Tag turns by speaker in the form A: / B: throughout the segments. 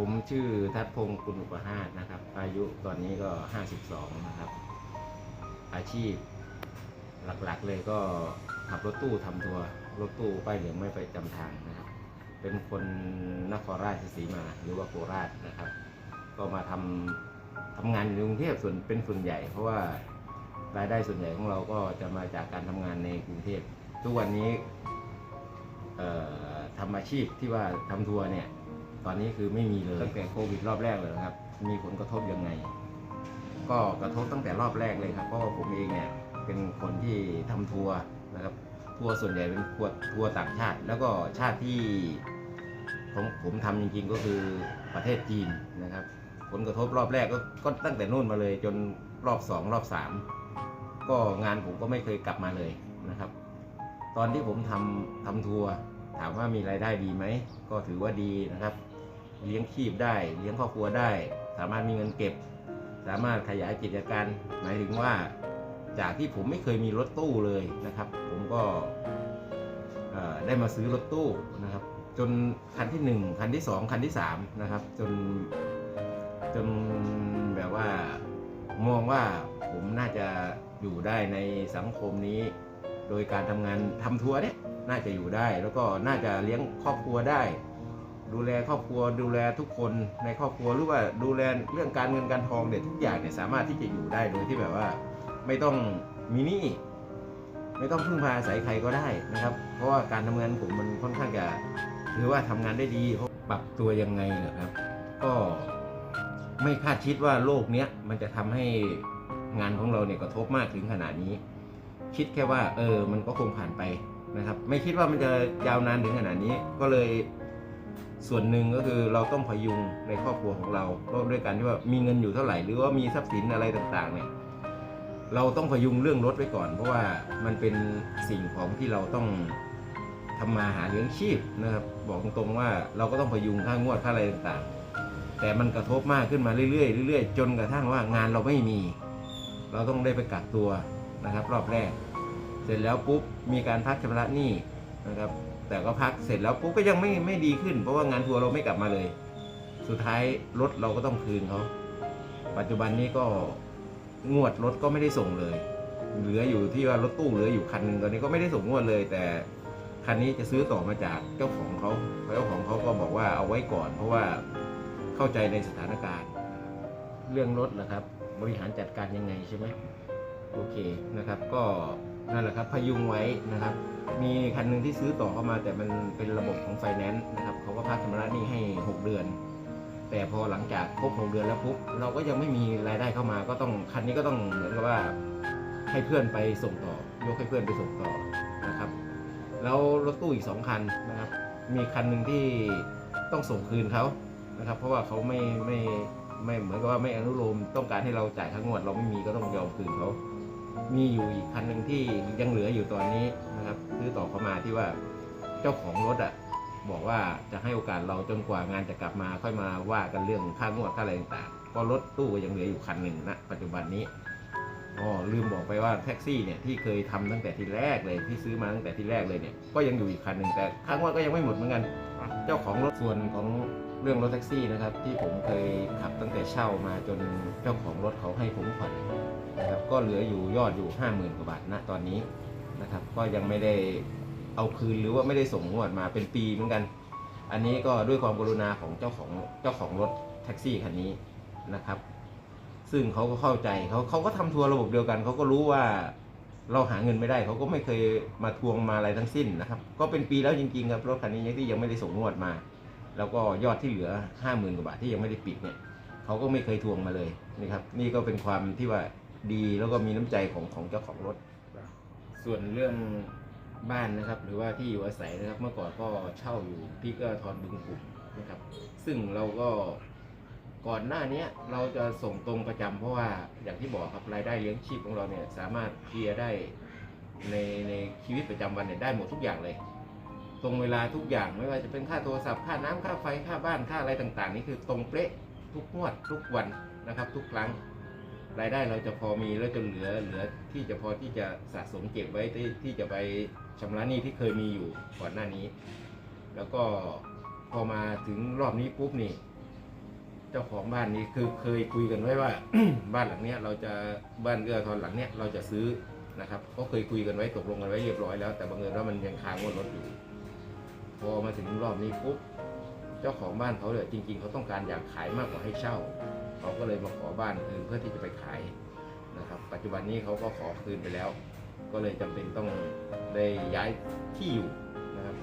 A: ผมชื่อทัศพงศ์กุลอุปหาสนะครับ อายุตอนนี้ก็ 52 นะครับ อาชีพหลักๆเลยก็ขับรถตู้ทำทัวร์รถตู้ป้ายเหลืองไม่ไปจำทางนะครับ เป็นคนนครราชสีมาหรือว่าโคราชนะครับ ก็มาทำทำงานอยู่ในกรุงเทพส่วนเป็นส่วนใหญ่ เพราะว่ารายได้ส่วนใหญ่ของเราก็จะมาจากการทำงานในกรุงเทพทุกวันนี้ทำอาชีพที่ว่าทำทัวร์เนี่ย ตอนนี้คือไม่มีเลยตั้งแต่โควิดรอบแรกเลยนะครับ มีผลกระทบยังไง ก็กระทบตั้งแต่รอบแรกเลยครับเพราะว่าผมเองเนี่ยเป็นคนที่ทำทัวร์นะครับทัวร์ส่วนใหญ่เป็นทัวร์ทัวร์ต่างชาติ แล้วก็ชาติที่ผมผมทำจริงๆก็คือประเทศจีนนะครับ ผลกระทบรอบแรกก็ก็ตั้งแต่นู่นมาเลยจนรอบสองรอบสามก็งานผมก็ไม่เคยกลับมาเลยนะครับ ตอนที่ผมทำทำทัวร์ถามว่ามีรายได้ดีไหม ก็ถือว่าดีนะครับ เลี้ยงชีพได้ เลี้ยงครอบครัวได้ สามารถมีเงินเก็บ สามารถขยายกิจการหมายถึงว่า จากที่ผมไม่เคยมีรถตู้เลยนะครับ ผมก็ได้มาซื้อรถตู้นะครับ จนคันที่หนึ่งคันที่สองคันที่สามนะครับ จนจนแบบว่ามองว่าผมน่าจะอยู่ได้ในสังคมนี้ โดยการทำงานทำทัวร์เนี่ยน่าจะอยู่ได้ แล้วก็น่าจะเลี้ยงครอบครัวได้ ดูแลครอบครัวดูแลทุกคนในครอบครัวหรือว่าดูแลเรื่องการเงินการทองเด็ดทุกอย่างเนี่ยสามารถที่จะอยู่ได้โดยที่แบบว่าไม่ต้องมีหนี้ไม่ต้องพึ่งพาอาศัยใครก็ได้นะครับ เพราะว่าการทำงานผมมันค่อนข้างจะถือว่าทำงานได้ดีเพราะปรับตัวยังไงเหรอครับ ก็ไม่คาดคิดว่าโลกเนี้ยมันจะทำให้งานของเราเนี่ยกระทบมากถึงขนาดนี้ คิดแค่ว่าเออมันก็คงผ่านไปนะครับ ไม่คิดว่ามันจะยาวนานถึงขนาดนี้ก็เลย ส่วนหนึ่งก็คือเราต้องพยุงในครอบครัวของเราก็ด้วยการที่ว่ามีเงินอยู่เท่าไหร่หรือว่ามีทรัพย์สินอะไรต่างๆเนี่ยเราต้องพยุงเรื่องรถไว้ก่อน เพราะว่ามันเป็นสิ่งของที่เราต้องทำมาหาเลี้ยงชีพนะครับบอกตรงๆว่าเราก็ต้องพยุงค่างวดค่าอะไรต่างๆ แต่มันกระทบมากขึ้นมาเรื่อยๆเรื่อยๆจนกระทั่งว่างานเราไม่มี เราต้องได้ไปกักตัวนะครับ รอบแรก เสร็จแล้วปุ๊บมีการพักชำระหนี้นะครับ แต่ก็พักเสร็จแล้วปุ๊บก็ยังไม่ไม่ดีขึ้น เพราะว่างานทัวร์เราไม่กลับมาเลย สุดท้ายรถเราก็ต้องคืนเขาปัจจุบันนี้ก็งวดรถก็ไม่ได้ส่งเลย เหลืออยู่ที่ว่ารถตู้เหลืออยู่คันหนึ่งตอนนี้ก็ไม่ได้ส่งงวดเลย แต่คันนี้จะซื้อต่อมาจากเจ้าของเขาเจ้าของเขาก็บอกว่าเอาไว้ก่อน เพราะว่าเข้าใจในสถานการณ์ เรื่องรถนะครับ บริหารจัดการยังไงใช่ไหมโอเคนะครับ ก็นั่นแหละครับพยุงไว้นะครับ มีคันหนึ่งที่ซื้อต่อเข้ามา แต่มันเป็นระบบของไฟแนนซ์นะครับเขาก็พักชำระหนี้ให้ 6 เดือน แต่พอหลังจากครบ 6 เดือนแล้วปุ๊บเราก็ยังไม่มีรายได้เข้ามาก็ต้องคันนี้ก็ต้องเหมือนกับว่าให้เพื่อนไปส่งต่อยกให้เพื่อนไปส่งต่อนะครับ แล้วรถตู้อีก 2 คันนะครับ มีคันหนึ่งที่ต้องส่งคืนเขานะครับ เพราะว่าเขาไม่ไม่ไม่เหมือนกับว่าไม่อนุโลมต้องการให้เราจ่ายทั้งงวดเราไม่มีก็ต้องยอมคืนเขา มีอยู่อีกคันหนึ่งที่ยังเหลืออยู่ตอนนี้นะครับซื้อต่อเข้ามาที่ว่าเจ้าของรถอะบอกว่าจะให้โอกาสเราจนกว่างานจะกลับมาค่อยมาว่ากันเรื่องค่างวดค่าอะไรต่างๆเพรถตู้ยังเหลืออยู่คันหนึ่งนะปัจจุบันนี้อ๋อลืมบอกไปว่าแท็กซี่เนี่ยที่เคยทำตั้งแต่ทีแรกเลยที่ซื้อมาตั้งแต่ทีแรกเลยเนี่ยก็ยังอยู่อีกคันหนึ่งแต่ค่างวดก็ยังไม่หมดเหมือนกัน เจ้าของรถส่วนของเรื่องรถแท็กซี่นะครับที่ผมเคยขับตั้งแต่เช่ามาจนเจ้าของรถเขาให้ผมผ่อน นะครับก็เหลืออยู่ยอดอยู่ห้าหมื่นกว่าบาทณตอนนี้นะครับ ก็ยังไม่ได้เอาคืนหรือว่าไม่ได้ส่งงวดมาเป็นปีเหมือนกัน อันนี้ก็ด้วยความกรุณาของเจ้าของเจ้าของรถแท็กซี่คันนี้นะครับ ซึ่งเขาก็เข้าใจเขาเขาก็ทำทัวร์ระบบเดียวกันเขาก็รู้ว่าเราหาเงินไม่ได้เขาก็ไม่เคยมาทวงมาอะไรทั้งสิ้นนะครับ ก็เป็นปีแล้วจริงๆครับรถคันนี้ยังที่ยังไม่ได้ส่งงวดมา แล้วก็ยอดที่เหลือห้าหมื่นกว่าบาทที่ยังไม่ได้ปิดเนี่ยเขาก็ไม่เคยทวงมาเลยนี่ครับ นี่ก็เป็นความที่ว่า ดีแล้วก็มีน้ำใจของของเจ้าของรถ ส่วนเรื่องบ้านนะครับ หรือว่าที่อยู่อาศัยนะครับ เมื่อก่อนก็เช่าอยู่ที่เอื้อทอนบึงกลุ่มนะครับ ซึ่งเราก็ก่อนหน้าเนี้ยเราจะส่งตรงประจำเพราะว่าอย่างที่บอกครับรายได้เลี้ยงชีพของเราเนี่ยสามารถเคลียร์ได้ในในชีวิตประจำวันเนี่ยได้หมดทุกอย่างเลย ตรงเวลาทุกอย่างไม่ว่าจะเป็นค่าโทรศัพท์ค่าน้ำค่าไฟค่าบ้านค่าอะไรต่าง ๆ นี่คือตรงเป๊ะทุกงวดทุกวันนะครับ ทุกครั้ง รายได้เราจะพอมีแล้วจนเหลือเหลือที่จะพอที่จะสะสมเก็บไว้ที่ที่จะไปชำระหนี้ที่เคยมีอยู่ก่อนหน้านี้ แล้วก็พอมาถึงรอบนี้ปุ๊บนี่ เจ้าของบ้านนี้คือเคยคุยกันไว้ว่า บ้านหลังเนี้ยเราจะบ้านเอื้อทอนหลังเนี้ยเราจะซื้อนะครับก็เคยคุยกันไว้ตกลงกันไว้เรียบร้อยแล้วแต่บังเอิญว่ามันยังค้างงวดรถอยู่พอมาถึงรอบนี้ปุ๊บเจ้าของบ้านเขาเลยจริง ๆเขาต้องการอยากขายมากกว่าให้เช่า เขาก็เลยมาขอบ้านคืนเพื่อที่จะไปขายนะครับ ปัจจุบันนี้เขาก็ขอคืนไปแล้ว ก็เลยจำเป็นต้องได้ย้ายที่อยู่นะครับ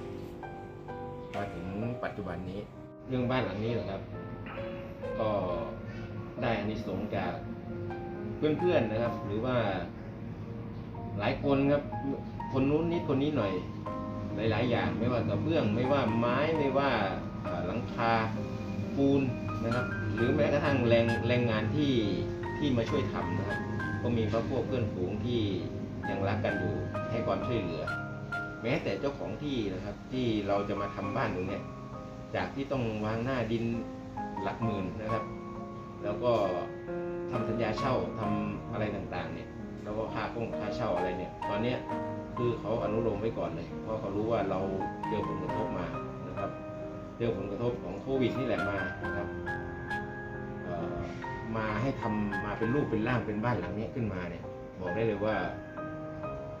A: มาถึงปัจจุบันนี้เรื่องบ้านหลังนี้เหรอครับ ก็ได้อานิสงส์จากเพื่อนๆนะครับ หรือว่าหลายคนครับ คนนู้นนิดคนนี้หน่อย หลาย ๆ อย่างไม่ว่ากระเบื้อง ไม่ว่าไม้ไม่ว่าหลังคาปูน นะครับหรือแม้กระทั่งแรงแรงงานที่ที่มาช่วยทำนะครับก็มีพระพวกเพื่อนฝูงที่ยังรักกันอยู่ให้ความช่วยเหลือ แม้แต่เจ้าของที่นะครับที่เราจะมาทำบ้านตรงนี้จากที่ต้องวางหน้าดินหลักหมื่นนะครับ แล้วก็ทำสัญญาเช่าทำอะไรต่างๆเนี่ยแล้วก็ค่าคงค่าเช่าอะไรเนี่ย ตอนเนี้ยคือเขาอนุโลมไว้ก่อนเลย เพราะเขารู้ว่าเราเจอผลกระทบมานะครับ เจองผลกระทบของโควิดนี่แหละมานะครับมาให้ทำมาเป็นรูปเป็นร่างเป็นบ้านหลังนี้ขึ้นมาเนี่ยบอกได้เลยว่า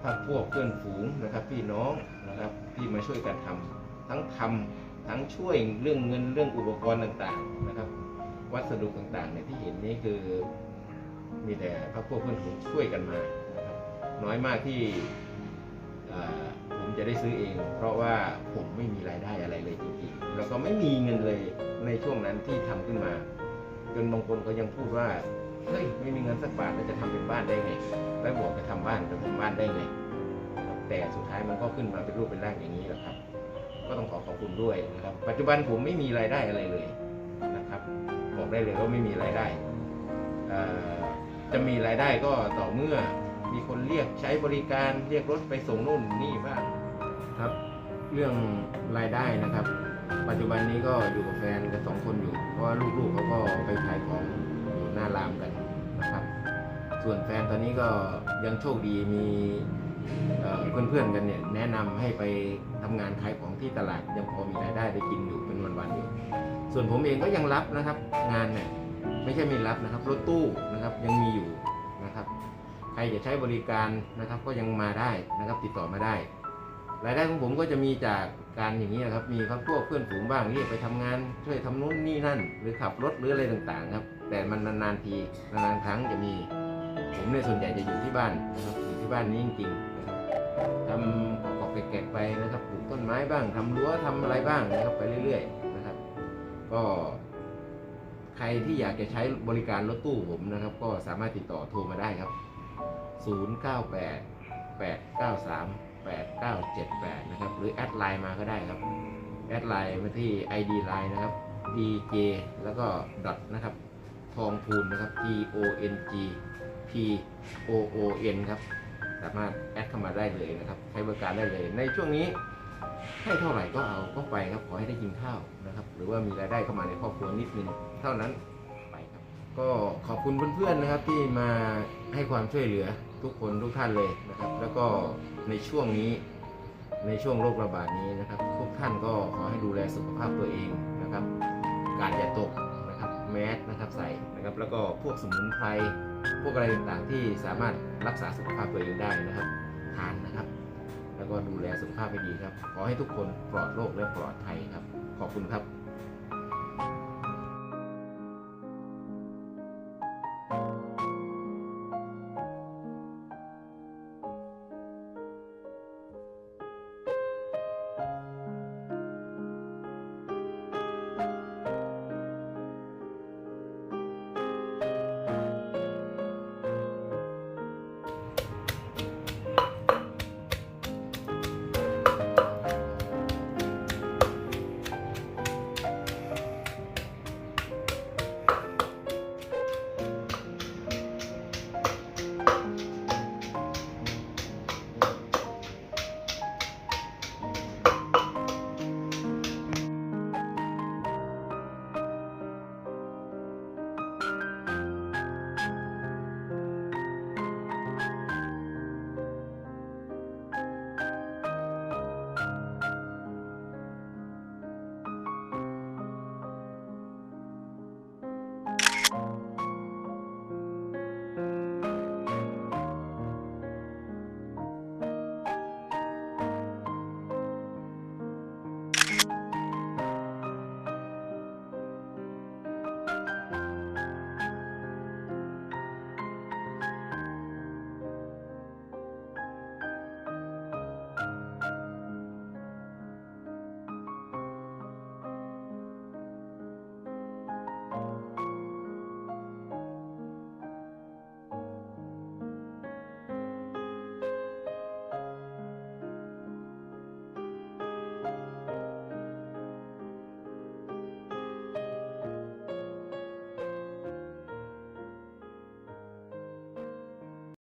A: ถ้าพวกเพื่อนฝูงนะครับพี่น้องนะครับที่มาช่วยกันทำทั้งทำทั้งช่วยเรื่องเงินเรื่องอุปกรณ์ต่างๆนะครับ วัสดุต่างๆเนี่ยที่เห็นนี่คือมีแต่พระพวกเพื่อนฝูงช่วยกันมานะครับน้อยมากที่ผมจะได้ซื้อเอง เพราะว่าผมไม่มีรายได้อะไรเลยจริง แล้วก็ไม่มีเงินเลยในช่วงนั้นที่ทำขึ้นมา จนบางคนเขายังพูดว่าเฮ้ยไม่มีเงินสักบาทแล้วจะทำเป็นบ้านได้ไง แล้วบอกจะทำบ้านจะทำบ้านได้ไง แต่สุดท้ายมันก็ขึ้นมาเป็นรูปเป็นร่างอย่างนี้แหละครับ ก็ต้องขอขอบคุณด้วยนะครับ ปัจจุบันผมไม่มีรายได้อะไรเลยนะครับ บอกได้เลยว่าไม่มีรายได้ จะมีรายได้ก็ต่อเมื่อมีคนเรียกใช้บริการเรียกรถไปส่งนู่นนี่บ้างครับ เรื่องรายได้นะครับ ปัจจุบันนี้ก็อยู่กับแฟนกันสองคนอยู่ เพราะว่าลูกๆเขาก็ไปขายของอยู่หน้ารามกันนะครับ ส่วนแฟนตอนนี้ก็ยังโชคดีมีเเพื่อนๆกันเนี่ยแนะนำให้ไปทำงานขายของที่ตลาดยังพอมีรายได้ได้กินอยู่เป็นวันๆอยู่ ส่วนผมเองก็ยังรับนะครับ งานเนี่ยไม่ใช่ไม่รับนะครับรถตู้นะครับยังมีอยู่นะครับใครจะใช้บริการนะครับก็ยังมาได้นะครับติดต่อมาได้ รายได้ของผมก็จะมีจาก การอย่างนี้ครับ มีครับพวกเพื่อนฝูงบ้างเรียกไปทำงานช่วยทำนู้นนี่นั่น หรือขับรถหรืออะไรต่างๆ ครับ แต่มันนานๆทีนานๆครั้งจะมี ผมเนี่ยส่วนใหญ่จะอยู่ที่บ้านนะครับอยู่ที่บ้านนี้จริงๆนะครับทำขอกแกะไปนะครับปลูกต้นไม้บ้างทำรั้วทำอะไรบ้างนะครับไปเรื่อย ๆ นะครับ ก็ ใครที่อยากจะใช้บริการรถตู้ผมนะครับ ก็สามารถติดต่อโทรมาได้ครับ 098 893 8978 นะครับ หรือแอดไลน์มาก็ได้ครับ แอดไลน์มาที่ ID ไลน์นะครับ DJ แล้วก็ดอทนะครับ ทองพูนนะครับ T O N G P O O N ครับ สามารถแอดเข้ามาได้เลยนะครับ ใช้บริการได้เลย ในช่วงนี้ให้เท่าไหร่ก็เอาก็ไปครับ ขอให้ได้กินข้าวนะครับ หรือว่ามีรายได้เข้ามาในครอบครัวนิดนึง เท่านั้นไปครับ ก็ขอบคุณเพื่อนๆนะครับที่มาให้ความช่วยเหลือ ทุกคนทุกท่านเลยนะครับ แล้วก็ในช่วงนี้ในช่วงโรคระบาดนี้นะครับ ทุกท่านก็ขอให้ดูแลสุขภาพตัวเองนะครับ การอย่าตกนะครับแมสนะครับใส่นะครับ แล้วก็พวกสมุนไพรพวกอะไรต่างๆที่สามารถรักษาสุขภาพตัวเองได้นะครับทานนะครับ แล้วก็ดูแลสุขภาพให้ดีครับ ขอให้ทุกคนปลอดโรคและปลอดภัยครับ ขอบคุณครับ